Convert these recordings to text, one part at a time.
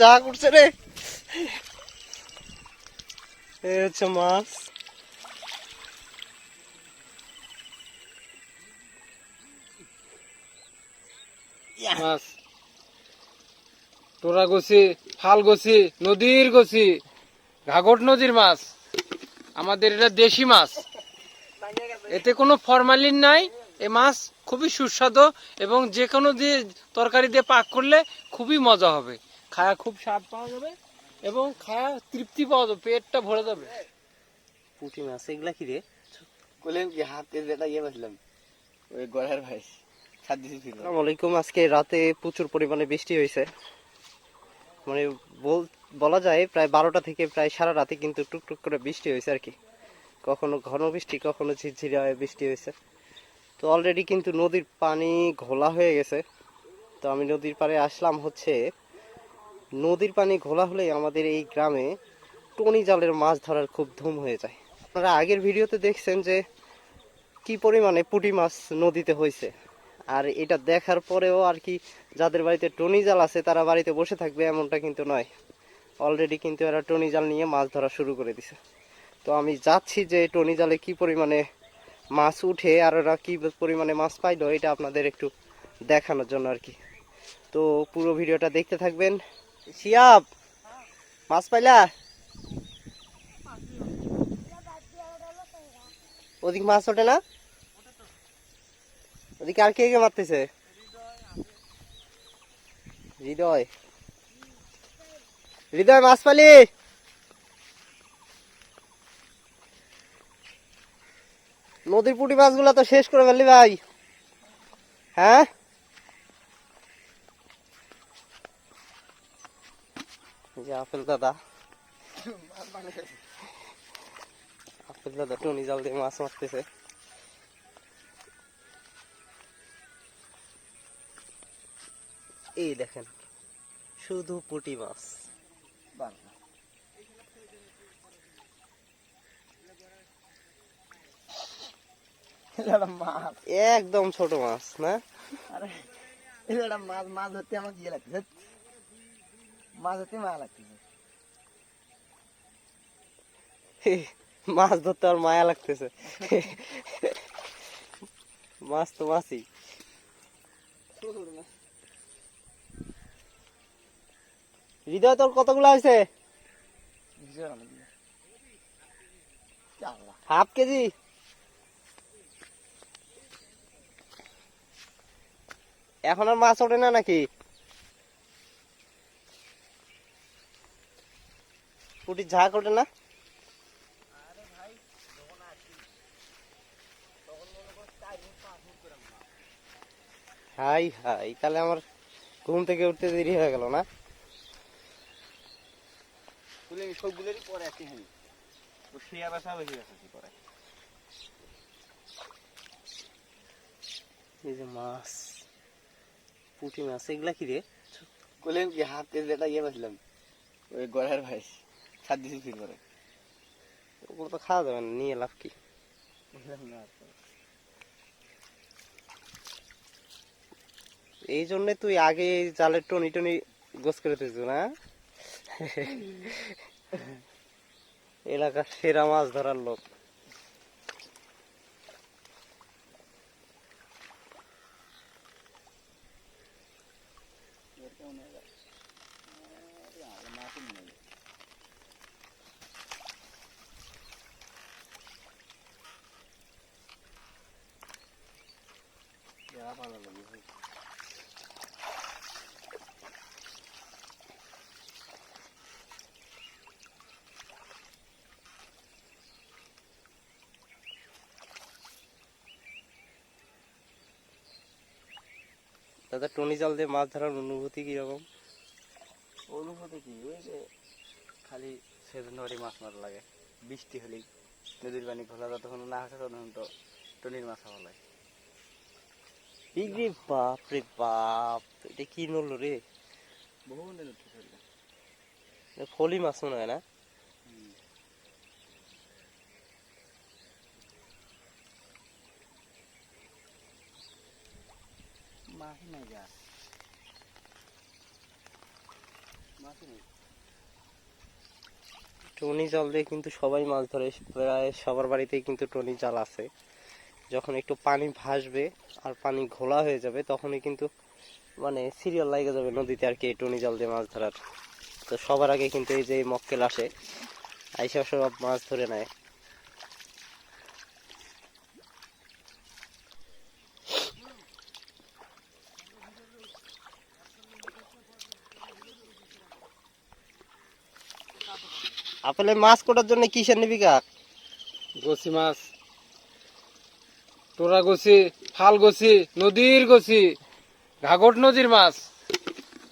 যা করছে রে। হচ্ছে মাছ। মাছ। গছি ফাল গছি, নদীর গছি। ঘাগট নদীর মাছ। আমাদের এটা দেশি মাছ। এতে কোনো ফরমালিন নাই। এ মাছ খুবই সুস্বাদু এবং যে কোনো দিয়ে তরকারি দিয়ে পাক করলে খুবই মজা হবে। খায়া খুব স্বাদ পাওয়া যাবে এবং খায়া তৃপ্তি পাওয়া যাবে পেটটা ভরে যাবে। পুঁটি মাছ এগুলা কি রে? কইলেন কি হাতে যেটা ইয়ে বসলাম ওই গড়ার ভাই আসসালামু আলাইকুম আজকে রাতে প্রচুর পরিমাণে বৃষ্টি হয়েছে। মানে বল- বলা যায় প্রায় বারোটা থেকে প্রায় সারা রাতে কিন্তু টুকটুক করে বৃষ্টি হয়েছে আর কি। কখনো ঘন বৃষ্টি কখনো ঝিরঝিরে হয়ে বৃষ্টি হয়েছে। তো অলরেডি কিন্তু নদীর পানি ঘোলা হয়ে গেছে। তো আমি নদীর পাড়ে আসলাম হচ্ছে নদীর পানি ঘোলা হলেই আমাদের এই গ্রামে টনি জালের মাছ ধরার খুব ধুম হয়ে যায়। আপনারা আগের ভিডিওতে দেখছেন যে কি পরিমাণে পুঁটি মাছ নদীতে হয়েছে। আর এটা দেখার পরেও আর কি যাদের বাড়িতে টনি জাল আছে, তারা বাড়িতে বসে থাকবে এমনটা কিন্তু নয়। অলরেডি কিন্তু এরা টনি জাল নিয়ে মাছ ধরা শুরু করে দিছে। তো আমি যাচ্ছি যে টনি জালে কি পরিমাণে মাছ উঠে আর ওরা কি পরিমাণে মাছ পাইলো, এটা আপনাদের একটু দেখানোর জন্য আর কি। তো পুরো ভিডিওটা দেখতে থাকবেন। শিয়াব, মাছ পাইলা? ওদিক মাছ ওঠে না? ওদিকে আর কে কে মারতেছে? হৃদয়। হৃদয়, মাছ পালি? নদীর পুঁটি মাছগুলো তো শেষ করে ফেললি ভাই। হ্যাঁ? যে আপেল দাদা। আপেল দাদা টনি জাল দিয়ে মাছ মারতেছে। এই দেখেন শুধু পুঁটি মাছ। একদম ছোট মাছ না? আরে মাছ মাছ ধরতে আমাকে ইয়ে লাগতেছে। মাছ ধরতে মা লাগতেছে। মাছ ধরতে আর মায়া লাগতেছে। মাছ তো মাছই। হৃদয় তোর কতগুলো হয়েছে? Half KG. এখন আর মাছ ওঠে না নাকি? পুটির ঝাঁক ওঠে না? হাই হাই তাহলে আমার ঘুম থেকে উঠতে দেরি হয়ে গেল না? সবগুলোরই পরে শিয়া বাসা বেশি বাসা পরে। এই যে মাছ পুঁটি মাছ এগুলা কি রে? কইলেন কি হাতে যেটা ইয়ে বসলাম ওই গড়ার ভাই সাত ফির করে ওগুলো তো খাওয়া যাবে না নিয়ে লাভ কি? এই জন্য তুই আগে জালের টনি টনি গোস করে তুই না? এলাকার সেরা মাছ ধরার লোক। দাদা টনি জাল দিয়ে মাছ ধরার অনুভূতি কীরকম? অনুভূতি কি? ওই যে খালি সেজনবাড়ি মাছ মারা লাগে। বৃষ্টি হলেই নদীর পানি ঘোলা যতক্ষণ না আসে ততক্ষণ তো টনির মাছ হওয়া লাগে। ইগরে বাপ রে বাপ এটা কি নড়লো রে? বহু ফলি মাছ মনে হয় না? মাছ নাই যা টনি জাল দিয়ে কিন্তু সবাই মাছ ধরে, প্রায় সবার বাড়িতেই কিন্তু টনি জাল আছে। যখন একটু পানি ভাসবে আর পানি ঘোলা হয়ে যাবে, তখনই কিন্তু মানে সিরিয়াল লাগে যাবে নদীতে আর কি টনি জাল দিয়ে মাছ ধরার। তো সবার আগে কিন্তু এই যে মক্কেল আসে, আইসা সব মাছ ধরে নেয়। আপেলে মাছ কোটার জন্য কিসের নিবি কাক? গছি মাছ। টোরা গছি ফাল গছি নদীর গছি ঘাগট নদীর মাছ।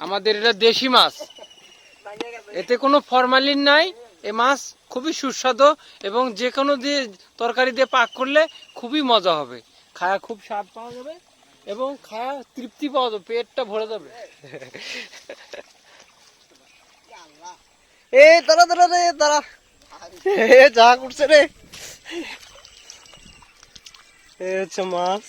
আমাদের এটা দেশি মাছ। এতে কোনো ফরমালিন নাই। এ মাছ খুবই সুস্বাদু এবং যে কোনো দিয়ে তরকারি দিয়ে পাক করলে খুবই মজা হবে। খায়া খুব স্বাদ পাওয়া যাবে এবং খায়া তৃপ্তি পাওয়া যাবে, পেটটা ভরে যাবে। এ দাঁড়া দাঁড়া রে দাঁড়া এ যা করছে রে এ হচ্ছে মাছ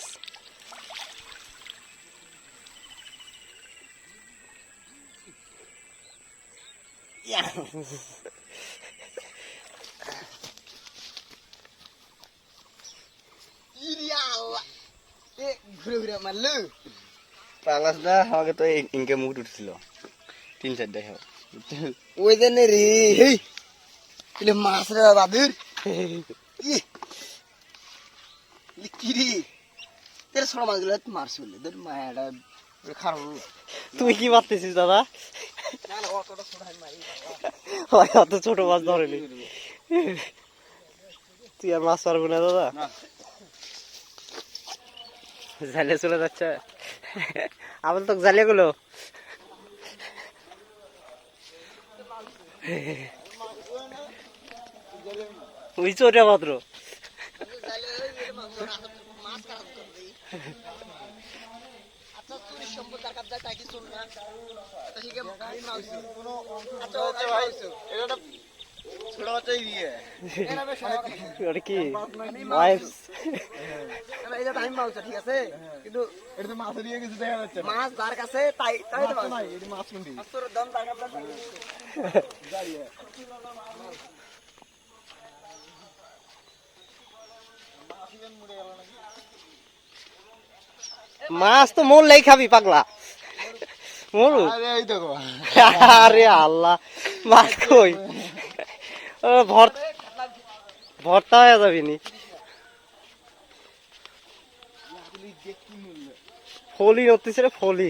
ঘুরে ঘুরে মারলু পাগলাস দা আমাকে তো এই ইনকে মুখ উঠছিল তিন চার দেখা ওই জন্য রে হেই। এলে মাছ রে বাদুর ছোট মাছগুলো মারছ বললে তোর মায়াটা খারাপ তুই কি মারতেছিস দাদা? অত ছোট মাছ ধরেনি। তুই আর মাছ পারবি না দাদা? জালে চলে যাচ্ছে। আবার তো জালে গুলো? বুঝছ ওটা মাত্র। আচ্ছা সম্পদ তার কাছে যায় তাই কি? চল না তা ঠিক আছে আমি মাউছি ভাই এটা ছোট বাচ্চাই দিয়ে ওটা কি ওয়াইফস এই যে আমি মাউছি ঠিক আছে? কিন্তু এটা তো মাছ দিয়ে কিছু দেখা যাচ্ছে মাছ যার কাছে তাই তাই তো মাছ এটা মাছ কোনটি তোর দাম তার কাছে মাছ তো মরলেই খাবি পাগলা। মরু। আরে এই দেখো। আরে আল্লাহ মাছ কই? ভর্তা হয়ে যাবি নি। ফলি নতিস ফলি।